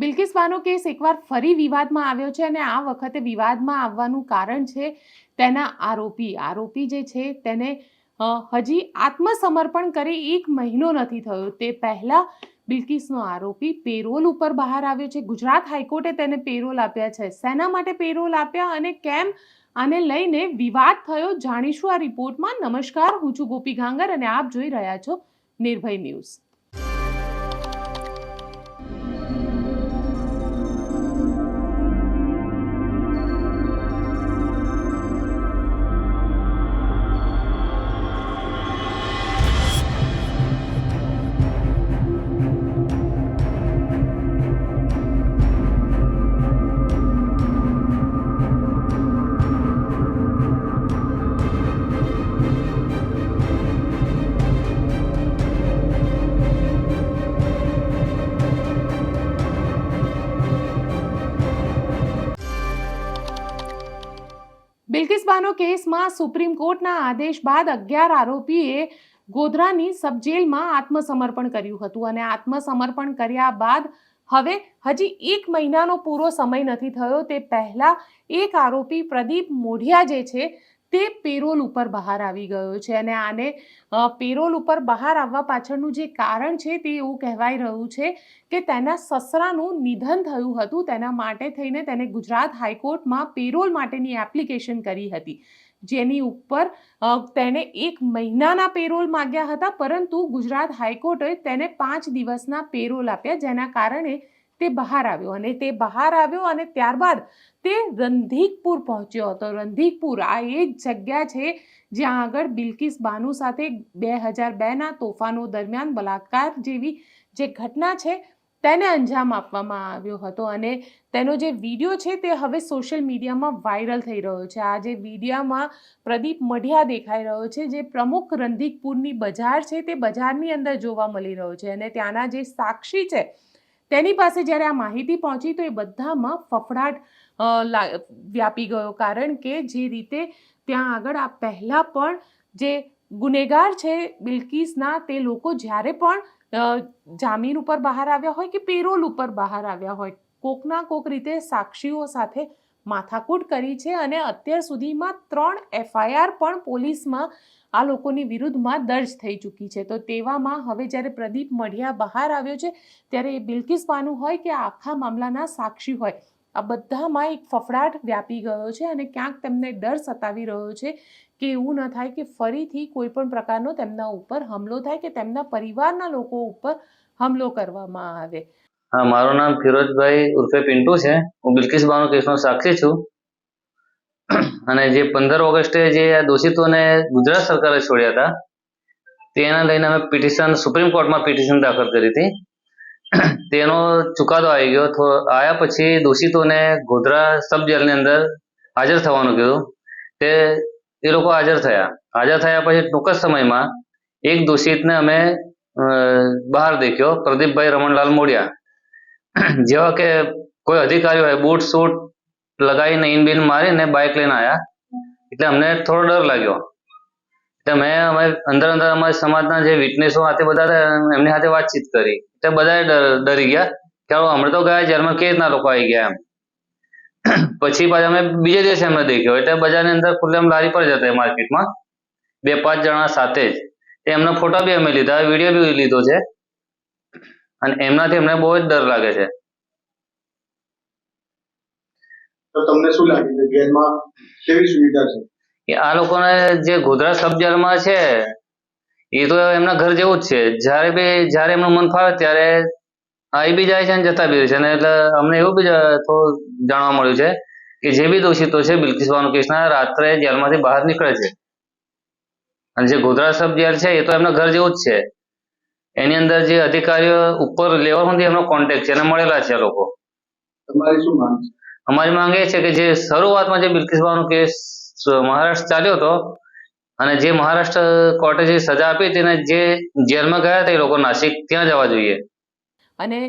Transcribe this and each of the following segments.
બિલ્કિસ બાનો case એકવાર ફરી વિવાદમાં આવ્યો છે અને આ વખતે વિવાદમાં આવવાનું કારણ છે તેના આરોપી. આરોપી જે છે તેને હજી આત્મસમર્પણ કરી એક મહિનો નથી થયો. તે પહેલાં બિલકિસનો આરોપી પેરોલ ઉપર બહાર આવ્યો છે. ગુજરાત હાઈકોર્ટે તેને પેરોલ આપ્યા છે. શેના માટે પેરોલ આપ્યા અને કેમ આને લઈને વિવાદ થયો જાણીશું આ રિપોર્ટમાં. નમસ્કાર, હું છું ગોપી ઘાંગર અને આપ જોઈ રહ્યા છો નિર્ભય ન્યૂઝ. બિલ્કિસ બાનો કેસમાં સુપ્રીમ કોર્ટના આદેશ બાદ અગિયાર આરોપીએ ગોધરાની સબજેલમાં આત્મસમર્પણ કર્યું હતું અને આત્મસમર્પણ કર્યા બાદ હવે હજી એક મહિનાનો પૂરો સમય નથી થયો તે પહેલા એક આરોપી પ્રદીપ મોઢિયા જે છે તે પેરોલ ઉપર બહાર આવી ગયો છે અને આને પેરોલ ઉપર બહાર આવવા પાછળનું જે કારણ છે તે એવું કહેવાઈ રહ્યું છે કે તેના સસરાનું નિધન થયું હતું. તેના માટે થઈને તેને ગુજરાત હાઈકોર્ટમાં પેરોલ માટેની એપ્લિકેશન કરી હતી. જેની ઉપર તેણે એક મહિનાના પેરોલ માગ્યા હતા પરંતુ ગુજરાત હાઈકોર્ટે તેને પાંચ દિવસના પેરોલ આપ્યા જેના કારણે તે બહાર આવ્યો અને તે બહાર આવ્યો અને ત્યારબાદ તે રંધીકપુર પહોંચ્યો હતો. રંધીકપુર આ એ જ જગ્યા છે જ્યાં આગળ બિલકિસ બાનુ સાથે બે હજાર બેના તોફાનો દરમિયાન બલાત્કાર જેવી જે ઘટના છે તેને અંજામ આપવામાં આવ્યો હતો અને તેનો જે વીડિયો છે તે હવે સોશિયલ મીડિયામાં વાયરલ થઈ રહ્યો છે. આ જે વિડીયામાં પ્રદીપ મઢિયા દેખાઈ રહ્યો છે જે પ્રમુખ રંધીકપુરની બજાર છે તે બજારની અંદર જોવા મળી રહ્યો છે અને ત્યાંના જે સાક્ષી છે તેની પાસે જ્યારે આ માહિતી પહોંચી તો એ બધામાં ફફડાટ વ્યાપી ગયો. કારણ કે જે રીતે ત્યાં આગળ આ પહેલાં પણ જે ગુનેગાર છે બિલ્કિસના, તે લોકો જ્યારે પણ જામીન ઉપર બહાર આવ્યા હોય કે પેરોલ ઉપર બહાર આવ્યા હોય, કોકના કોક રીતે સાક્ષીઓ સાથે માથાકૂટ કરી છે અને અત્યાર સુધીમાં ત્રણ એફઆઈઆર પણ પોલીસમાં આ લોકોની વિરુદ્ધમાં દર્જ થઈ ચૂકી છે. તો તેવામાં હવે જ્યારે પ્રદીપ મઢિયા બહાર આવ્યો છે, ત્યારે એ બિલકિસ પાનું હોય કે આખા મામલાના સાક્ષી હોય. આ બધામાં એક ફફડાટ વ્યાપી ગયો છે અને ક્યાંક તેમને ડર સતાવી રહ્યો છે કે એવું ન થાય કે ફરીથી કોઈ પણ પ્રકારનો તેમના ઉપર હમલો થાય કે તેમના પરિવારના લોકો ઉપર હમલો કરવામાં આવે. હા, મારું નામ ફિરોજભાઈ ઉર્ફે પિન્ટુ છે. હું બિલકિસ બાનો કેસનો સાક્ષી છું. અને જે પંદર ઓગસ્ટે જે આ દોષિતોને ગુજરાત સરકારે છોડ્યા હતા, તેના લઈને અમે પિટિશન, સુપ્રીમ કોર્ટમાં પિટિશન દાખલ કરી હતી. તેનો ચુકાદો આવી ગયો. આવ્યા પછી દોષિતોને ગોધરા સબ જેલની અંદર હાજર થવાનું કીધું. તે એ લોકો હાજર થયા. હાજર થયા પછી ટૂંક જ સમયમાં એક દોષિતને અમે બહાર દેખ્યો, પ્રદીપભાઈ રમણલાલ મોડિયા જેવા કે કોઈ અધિકારી હોય બૂટ સૂટ લગાવીને ઇન બિન મારીને બાઇક લઈને આવ્યા એટલે અમને થોડો ડર લાગ્યો. એટલે મેં અમે અંદર અંદર અમારા સમાજના જે વિટનેસો સાથે બધા એમની સાથે વાતચીત કરી. એટલે બધાએ ડર- ગયા કે હમણાં તો ગયા જેલમાં કેવી રીતના લોકો આવી ગયા એમ. પછી પાછા અમે બીજે દિવસે અમે દેખ્યો. એટલે બજારની અંદર ખુલ્લેમ લારી પર જતા માર્કેટમાં. બે પાંચ જણા સાથે જ. એમના ફોટા બી અમે લીધા, વીડિયો બી લીધો છે. અને એમનાથી અમને બહુ જ ડર લાગે છે. તો તમને શું લાગે છે? જેલમાં કેવી સુવિધા છે? કે આ લોકોને જે ગોધરા સબ જેલમાં છે એ તો એમના ઘર જેવું જ છે. જ્યારે બી જ્યારે એમનું મન ફાવે ત્યારે આવી બી જાય છે અને જતા બી રહે છે. અને એટલે અમને એવું બી થોડું જાણવા મળ્યું છે કે જે બી દોષિતો છે બિલકિસ બાનો કેસના રાત્રે જેલમાંથી બહાર નીકળે છે. અને જે ગોધરા સબ જેલ છે એ તો એમના ઘર જેવું જ છે. એની અંદર જે અધિકારીઓ ઉપર લેવલ સુધી એમનો કોન્ટેક્ટ છે અને મળેલા છે લોકો. તમારી શું માંગ અમારી માંગ એ છે કે જે શરૂઆતમાં જે બિલ્કિસ બાનો કેસ મહારાષ્ટ્ર ચાલ્યો હતો અને જે મહારાષ્ટ્ર કોર્ટે જે સજા આપી તેને જે જેલમાં ગયા હતા એ લોકો નાસિક ત્યાં જવા જોઈએ. અને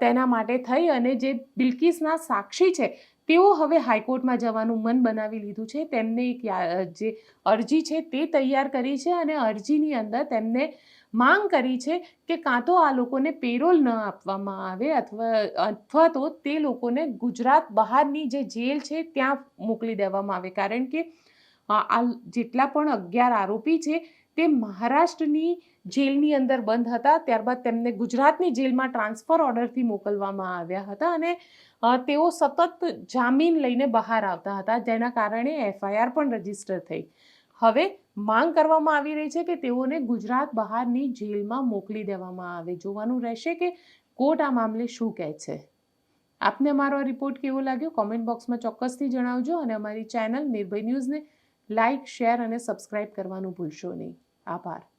તેના માટે થઈ અને જે બિલકિસના સાક્ષી છે તેઓ હવે હાઈકોર્ટમાં જવાનું મન બનાવી લીધું છે. તેમને એક જે અરજી છે તે તૈયાર કરી છે અને અરજીની અંદર તેમને માંગ કરી છે કે કાં તો આ લોકોને પેરોલ ન આપવામાં આવે અથવા અથવા તો તે લોકોને ગુજરાત બહારની જે જેલ છે ત્યાં મોકલી દેવામાં આવે. કારણ કે આ જેટલા પણ અગિયાર આરોપી છે તે મહારાષ્ટ્રની જેલની અંદર બંધ હતા. ત્યારબાદ તેમને ગુજરાતની જેલમાં ટ્રાન્સફર ઓર્ડરથી મોકલવામાં આવ્યા હતા અને તેઓ સતત જામીન લઈને બહાર આવતા હતા. જેના કારણે એફઆઈઆર પણ રજિસ્ટર થઈ. હવે માંગ કરવામાં આવી રહી છે કે તેઓને ગુજરાત બહારની જેલમાં મોકલી દેવામાં આવે. જોવાનું રહેશે કે કોર્ટ આ મામલે શું કહે છે. આપને અમારો આ રિપોર્ટ કેવો લાગ્યો? કોમેન્ટ બોક્સમાં ચોક્કસથી જણાવજો અને અમારી ચેનલ નિર્ભય ન્યૂઝને લાઇક શેર અને સબસ્ક્રાઇબ કરવાનું ભૂલશો નહીં. આભાર.